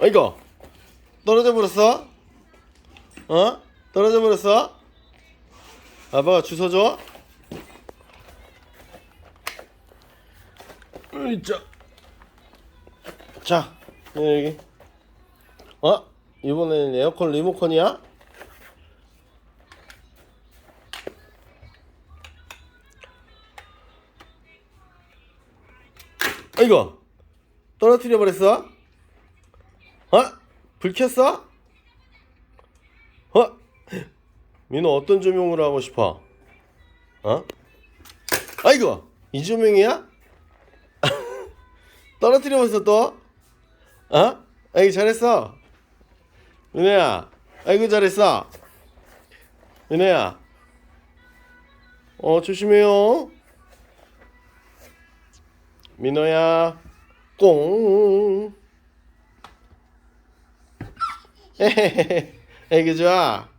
아이고 떨어져 버렸어? 어? 떨어져 버렸어? 아빠가 주워 줘. 으이짜. 자, 여기. 어? 이번엔 에어컨 리모컨이야? 아이고 떨어뜨려 버렸어? 어? 불 켰어? 어? 민호 어떤 조명으로 하고 싶어? 어? 아이고 이 조명이야? 떨어뜨려 버렸어 또? 어? 아이고 잘했어 민호야 아이고 잘했어 민호야 어 조심해요 민호야 꽁 에헤헤 애기 좋아